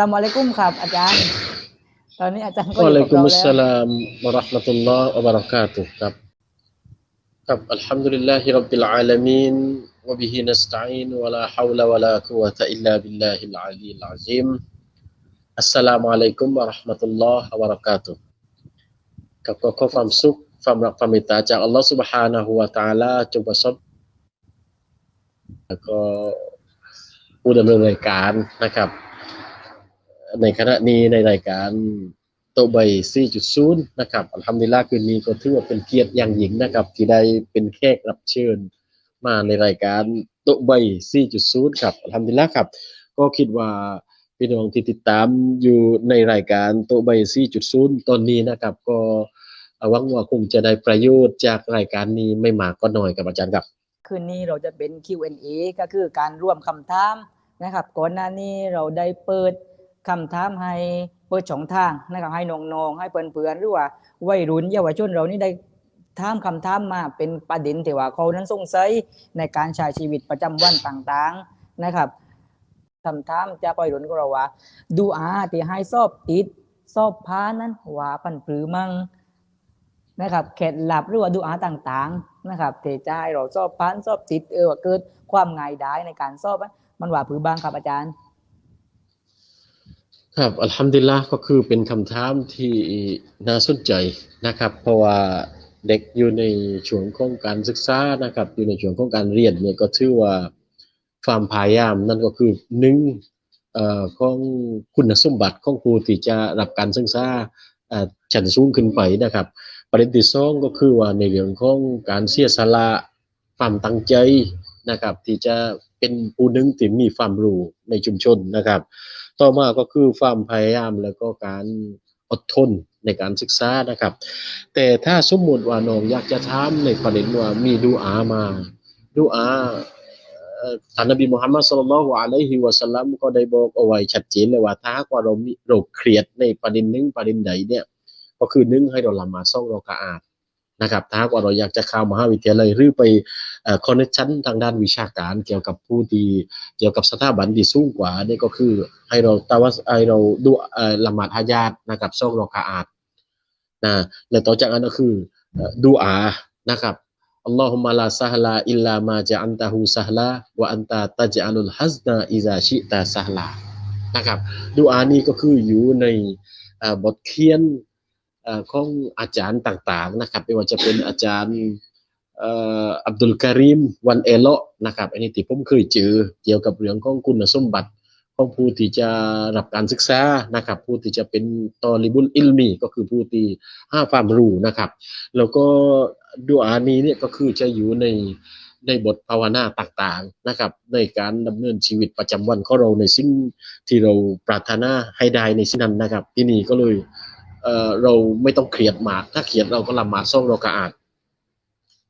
ลามอะลัยกุมครับ อาจารย์ ตอนนี้อาจารย์ก็อ วะ ยู่ ลัย กับ กุ เรา มุสส แล้ว ลามวะเราะห์มะตุลลอฮ์วะบะเราะกาตุฮ์ครับครับอัลฮัมดุลิลลาฮิร็อบบิลอาลามีนวะบิฮินัสตะอีนวะลาฮาวละวะลากุวะตะอิลลาบิลลาฮิลอาลีลอะซีมอัสสลามุอะลัยกุมวะเราะห์มะตุลลอฮ์วะบะเราะกาตุฮ์ครับก็ขอความสุขความรักความเมตตาจากอัลลอฮ์ سبحانه และ تعالى จงประสบแล้วก็ผู้ดำเนินรายการนะครับ ในขณะนี้ในรายการโตใบ4.0 นะครับ อัลฮัมดุลิลลาห์คืนนี้ก็ถือว่าเป็นเกียรติอย่างยิ่งนะครับ ที่ได้เป็นแขกรับเชิญ มาในรายการโตใบ4.0 ครับ อัลฮัมดุลิลลาห์ครับ ก็คิดว่าพี่น้องที่ติดตามอยู่ในรายการโตใบ4.0 ตอนนี้นะครับ ก็หวังว่าคงจะได้ประโยชน์จากรายการนี้ไม่มากก็น้อยกับอาจารย์ครับ คืนนี้เราจะเป็น Q&A ก็คือการร่วมคำถามนะครับ ก่อนหน้านี้เราได้เปิด คำถามให้เปิดช่องทางนะครับให้น้องๆให้เพื่อนๆหรือว่าวัยรุ่นเยาวชนเรานี่ได้ถามคำถามมาเป็นประเด็นที่ว่าเขานั้นสงสัยในการใช้ชีวิตประจำวันต่างๆนะครับคำถามจากวัยรุ่นก็เราว่า ดูอาที่ให้สอบติดสอบพานั้นว่าปันปรือมั่งนะครับเคล็ดลับหรือว่าดูอาต่างๆนะครับเทใจายเราสอบพันสอบติดเออว่าเกิดความง่ายดายในการสอบมันว่าผือบางครับอาจารย์ ครับอัลฮัมดุลิลละก็คือเป็นคำถามที่น่าสนใจนะครับ เพราะว่าเด็กอยู่ในช่วงของการศึกษานะครับ อยู่ในช่วงของการเรียนเนี่ยก็ถือว่าความพยายามนั่นก็คือหนึ่งเอ่อของคุณสมบัติของครูที่จะรับการศึกษาเอ่อชั้นสูงขึ้นไปนะครับ ประเด็นที่สองก็คือว่าในเรื่องของการเสียสละความตั้งใจนะครับ ที่จะเป็นผู้หนึ่งที่มีความรู้ในชุมชนนะครับ ต่อมาก็คือความพยายามแล้วก็การอดทนในการศึกษานะครับ แต่ถ้าสมมุติว่าน้องอยากจะถามในประเด็นว่ามีดูอามาดูอาอ่อท่านนบีมุฮัมมัดศ็อลลัลฮุอะลัยฮิวะซัลลัมก็ได้บอกเอาไว้ชัดเจนเลยว่าถ้าว่าเรามีเราเครียดในประเด็นหนึ่งประเด็นใดเนี่ย ก็คือนึ่งให้เราละมาดสองเรากะอาด นะครับถ้าว่าเราอยากจะเข้ามหาวิทยาลัยหรือไปคอนเนคชั่นทางด้านวิชาการเกี่ยวกับผู้ที่เกี่ยวกับสถาบันที่สูงกว่านี่ก็คือให้เราตาวัสให้เราดูละหมาดฮะญาตนะครับสองเรากะอาดนะและต่อจากนั้นก็คือดูอานะครับอัลลอฮุมะลาซะฮลาอิลลามาจะอันตะฮูซะฮลาวะอันตะตัจอัลุลฮัซนาอิซาชิตาซะฮลานะครับดูอานี้ก็คืออยู่ในบทเขียน ของอาจารย์ต่างๆนะครับไม่ว่าจะเป็นอาจารย์อับดุลการิมวันเอโลนะครับอันนี้ที่ผมเคยเจอเกี่ยวกับเรื่องของคุณสมบัติของผู้ที่จะรับการศึกษานะครับ ผู้ที่จะเป็นตอลิบุลอิลมี ก็คือผู้ที่ห้าความรู้นะครับ แล้วก็ดูอานี้เนี่ยก็คือจะอยู่ในในบทภาวนาต่างๆนะครับ ในการดำเนินชีวิตประจำวันของเราในสิ่งที่เราปรารถนาให้ได้ในสิ่งนั้นนะครับ ที่นี่ก็เลย เออเราไม่ต้องเครียดมากถ้าเครียดเราก็ละหมาดซ่องเราก็อ่าน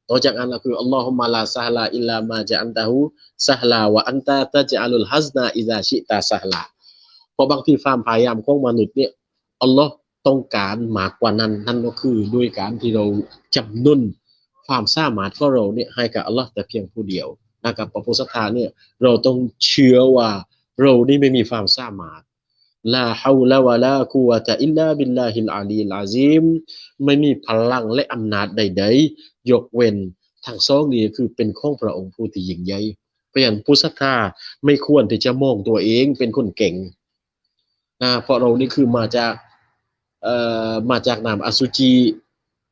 ต่อจากนั้นก็คืออัลลอฮุมะลาซะฮลาอิลลามาจะอันตะฮูซะฮลาวะอันตะตะจะอัลุลฮัซนาอิซาชิตาซะฮลาเพราะบางทีความพยายามของมนุษย์เนี่ยอัลลอฮ์ต้องการมากกว่านั้นนั่นก็คือด้วยการที่เราจำนุนความสามารถของเราเนี่ยให้กับอัลลอฮ์แต่เพียงผู้เดียวนะครับพระพุทธศรัทธาเนี่ยเราต้องเชื่อว่าเรานี่ไม่มีความสามารถ ลาฮาวลาวะลากุวะตะอิลลาบิลลาฮิลอาลีลอาซีมไม่มีพลังและอำนาจใดๆ ยกเว้นทั้งสองนี้คือเป็นของพระองค์ผู้ที่ยิ่งใหญ่เพราะฉะนั้นผู้ศรัทธาไม่ควรที่จะมองตัวเองเป็นคนเก่งนะเพราะเรานี่คือมาจากเอ่อมาจากนามอสุจี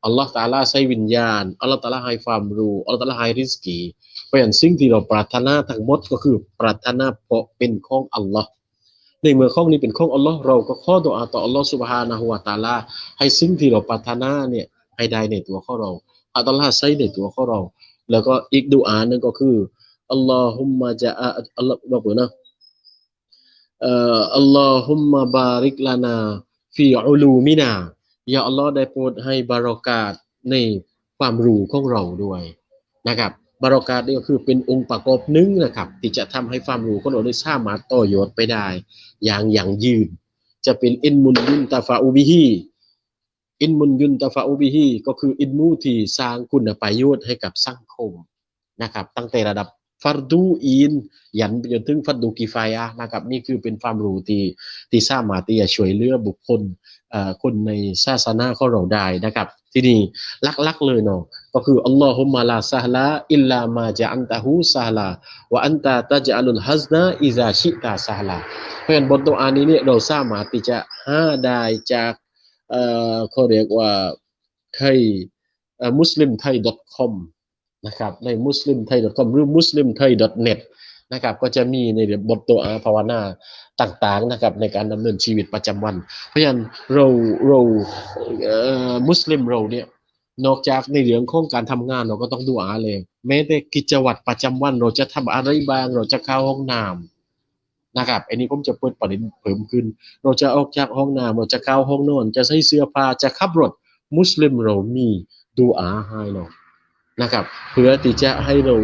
อัลลอฮ์ตาลาใช้วิญญาณอัลลอฮ์ตาลาให้ความรู้อัลลอฮ์ตาลาให้ริสกีเพราะฉะนั้นสิ่งที่เราปรารถนาทั้งหมดก็คือปรารถนาเพราะเป็นของอัลลอฮ์ ในเมื่อข้องนี้เป็นข้องอัลลอฮ์เราก็ข้อดุอาต่ออัลลอฮ์สุบฮานะฮูวะตาลาให้สิ่งที่เราปรารถนาเนี่ยให้ได้ในตัวข้อเราอัลลอฮ์ใช้ในตัวข้อเรา แล้วก็อีกดุอาหนึงก็คืออัลลอฮุมมะจะอะอัลลอฮ์บอกว่านะเอ่ออัลลอฮุมมะบาริกลานาฟีอุลูมินาอย่าอัลลอฮ์ได้โปรดให้บารอกาตในความรู้ของเราด้วยนะครับ บารอกาตนี่ก็คือเป็นองค์ประกอบหนึ่งนะครับ ที่จะทำให้ความรู้ของเราได้สามารถต่อยอดไปได้ อย่างอย่างยืน จะเป็นอินมุนยุนตาฟาอุบิฮีอินมุนยุนตาฟาอุบิฮีก็คืออินมูที่สร้างคุณประโยชน์ให้กับสังคมนะครับ ตั้งแต่ระดับ ฟัรดูอีนยันจนถึงฟัรดูกิฟายะนะครับนี่คือเป็นความรู้ที่ที่สามารถที่จะช่วยเหลือบุคคลเอ่อคนในศาสนาของเราได้นะครับ ที่นี่ลักๆเลยเนาะก็คืออัลลอฮุมมะลาซะฮลาอิลลามาจาอันตะฮูซะฮลาวะอันตะตัจอัลุลฮัซนาอิซาชิตาซะฮลาเพราะฉะนั้นบทดุอานี้เนี่ยเราสามารถที่จะหาได้จากเอ่อเขาเรียกว่าไทยเอ่อมุสลิมไทย .com นะครับในมุสลิมไทย .com หรือมุสลิมไทย .net นะครับก็จะมีในบทตัวอาภาวนาต่างๆนะครับในการดำเนินชีวิตประจำวัน เพราะฉะนั้นเราเราเอ่อมุสลิมเราเนี่ยนอกจากในเรื่องของการทำงานเราก็ต้องดูอาเลย แม้แต่กิจวัตรประจำวัน เราจะทำอะไรบ้าง เราจะเข้าห้องน้ำนะครับอันนี้ผมจะเปิดประเด็นเพิ่มขึ้น เราจะออกจากห้องน้ำเราจะเข้าห้องนอน จะใส่เสื้อผ้าจะขับรถมุสลิมเรามีดูอาให้เรา นะครับ เพื่อที่จะให้เรา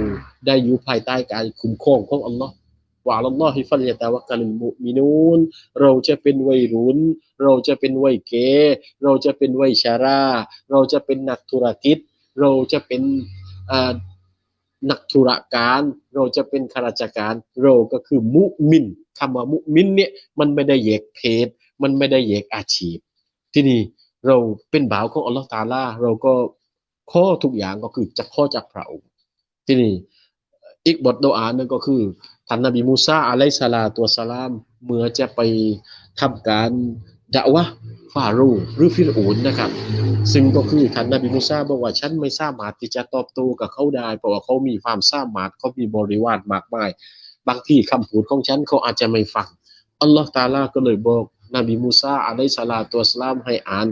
ได้อยู่ภายใต้การคุ้มครองของอัลลอฮ์วะอัลลอฮิฟัลยะตะวักกะลุลมุมินูนเราจะเป็นวัยรุ่น เราจะเป็นวัยเก๋เราจะเป็นวัยชารา เราจะเป็นนักธุรกิจ เราจะเป็นนักธุรการ เราจะเป็นข้าราชการ เราก็คือมุมินคำว่ามุมินเนี่ยมันไม่ได้แยกเพศ มันไม่ได้แยกอาชีพ ที่นี่เราเป็นบ่าวของอัลลอฮ์ตาลาเราก็ ข้อทุกอย่างก็คือจะข้อจากพระองค์ ที่นี่อีกบทดอาหนึ่งก็คือท่านนบีมูซาอะลัยสลาตุวสลาม เมื่อจะไปทำการดะวะฟาโรห์หรือฟิรอูนนะครับ ซึ่งก็คือท่านนบีมูซาบอกว่าฉันไม่สามารถที่จะตอบโต้กับเขาได้ เพราะว่าเขามีความสามารถเขามีบริวารมากมาย บางที่คำพูดของฉันเขาอาจจะไม่ฟังอัลลอฮ์ตาลาก็เลยบอก นบีมูซาอะลัยฮิสลาตุวสลามให้อ่าน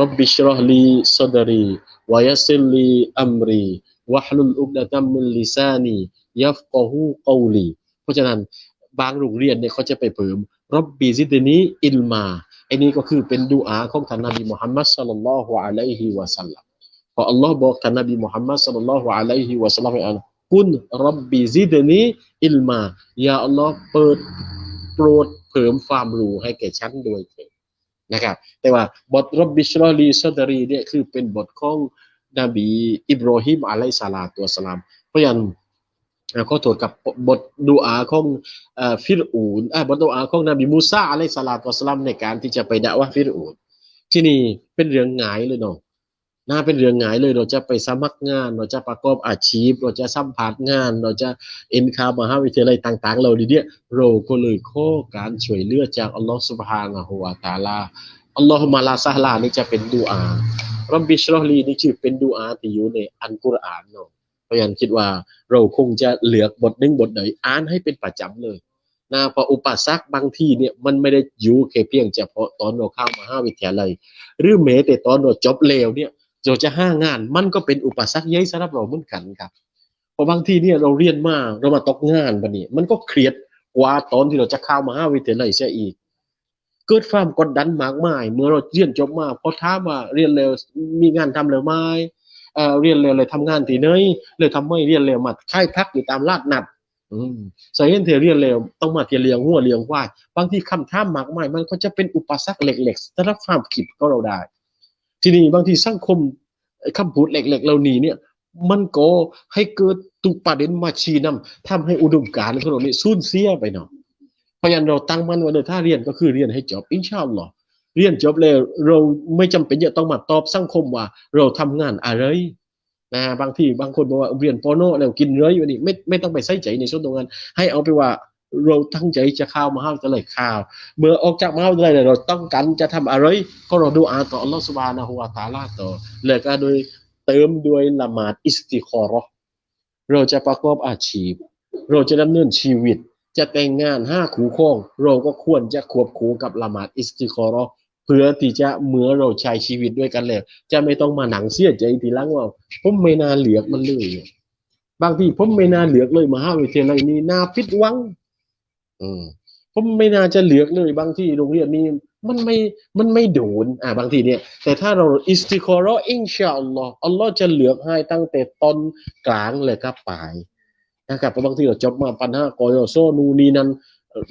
รับบิชรอฮลีซอดรีวะยัสซิลลีอัมรีวะฮลุลอุกดะตัมมิลิซานียัฟกะฮูกอลีเพราะฉะนั้นบางโรงเรียนเนี่ยเขาจะไปเพิ่มรับบิซิดนีอิลมาไอ้นี่ก็คือเป็นดุอาของท่านนบีมุฮัมมัดศ็อลลัลลอฮุอะลัยฮิวะสัลลัมพออัลลอฮ์บอกท่านนบีมุฮัมมัดศ็อลลัลลอฮุอะลัยฮิวะสัลลัมให้อ่านกุนรับบิซิดนีอิลมายาอัลลอฮ์เปิด โปรดเพิ่มความรู้ให้แก่ฉันโดยเถิดนะครับ แต่ว่าบทรับบิชรอลีซอดารีเนี่ยคือเป็นบทของนบีอิบรอฮิมอะลัยฮิสลาตุวสลาม เพราะฉะนั้นเขอโทษกับบทดูอาของอ่อฟิรูนบทดูอาของนบีมูซาอะลัยฮิสลาตุวสลามในการที่จะไปดะวะห์ฟิรูนที่นี่เป็นเรื่องง่ายเลยเนาะ น่าเป็นเรื่องง่ายเลยเราจะไปสมัครงาน เราจะประกอบอาชีพ เราจะสัมภาษณ์งาน เราจะเอ็นคามหาวิทยาลัยต่างๆ เราดีเนี่ยเราก็เลยขอการช่วยเหลือจากอัลลอฮฺสุบฮานะฮูวะตาลาอัลลอฮุมะลาซะฮลานี่จะเป็นดูอารับบิชรอลีนี่ชื่อเป็นดูอาที่อยู่ในอันกุรอานเนาะเพราะฉะนั้นคิดว่าเราคงจะเหลือกบทหนึ่งบทไหนอ่านให้เป็นประจำเลยนะเพราะอุปสรรคบางที่เนี่ยมันไม่ได้อยู่แค่เพียงเฉพาะตอนเราเข้ามหาวิทยาลัย หรือแม้แต่ตอนเราจบเลวเนี่ย เราจะห้างาน มันก็เป็นอุปสรรคใหญ่สำหรับเราเหมือนกันครับเพราะบางทีเนี่ยเราเรียนมากเรามาตกงานบัดนี้ มันก็เครียดกว่าตอนที่เราจะเข้ามาหาวิทยาลัยเสียอีก เกิดความกดดันมากมาย เมื่อเราเรียนจบมาพอถามว่าเรียนเร็วมีงานทำเร็วไหมเอ่อเรียนเร็วเลยทำงานที่ไหนเลยทำไม่เรียนเร็วมาค่ายพักอยู่ตามลาดนัดอืมสาเหตุที่เรียนเร็วต้องมาเที่ยเลี้ยงหัวเลี้ยงควายบางทีคำถามมากมาย มันก็จะเป็นอุปสรรคเล็กๆสำหรับความคิดของเราได้ ทีนี้บางทีสังคมคำพูดเล็กๆเหล่านี้เนี่ย มันก็ให้เกิดตุประเด็นมาชี้นำทำให้อุดมการณ์ของเราเนี่ยสูญเสียไปเนาะเพราะฉะนั้นเราตั้งมั่นว่าเออถ้าเรียนก็คือเรียนให้จบอินชาอัลลอฮ์เรียนจบแล้วเราไม่จำเป็นจะต้องมาตอบสังคมว่า เราทำงานอะไรนะบางทีบางคนบอกว่าเรียนปอโนแล้วกินเนื้ออยู่นี่ไม่ไม่ต้องไปใส่ใจในส่วนตรงนั้นให้เอาไปว่า เราตั้งใจจะเข้ามหาวิทยาลัยข่าว เมื่อออกจากมหาวิทยาลัยเราต้องการจะทำอะไร ก็เราดูอาต่ออัลลอฮฺสุบานะฮูวะตาลาต่อแล้วก็โดยเติมด้วยละหมาดอิสติคอร์เราจะประกอบอาชีพ เราจะดำเนินชีวิต จะแต่งงานห้าคู่ครอง เราก็ควรจะควบคู่กับละหมาดอิสติคอร์เพื่อที่จะเมื่อเราใช้ชีวิตด้วยกันแล้วจะไม่ต้องมาหนังเสียใจทีหลังว่าผมไม่น่าเหลือกมันเลยบางทีผมไม่น่าเหลือกเลยมหาวิทยาลัยนี้น่าผิดหวัง อืมผมไม่น่าจะเหลือกเลยบางที่โรงเรียนนี้มันไม่มันไม่โดนอ่าบางทีเนี่ย แต่ถ้าเราอิสติคอราะห์อินชาอัลลอฮ์อัลลอฮ์จะเหลือกให้ตั้งแต่ต้นกลางเลยครับปลายนะครับเพราะบางทีเราจบมาปัญหากอยโซนูนีนั้น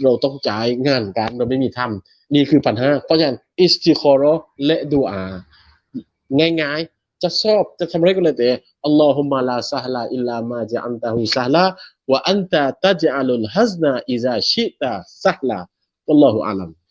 เราต้องจ่ายงานการเราไม่มีทำนี่คือปัญหา เพราะฉะนั้นอิสติคอราะห์และดูอา ง่ายๆ จะชอบจะทำอะไรก็แล้วแต่อัลลอฮุมะลาซะฮลาอิลลามาจะอันตะฮูซะฮลาลา อิซาชิตะซะฮ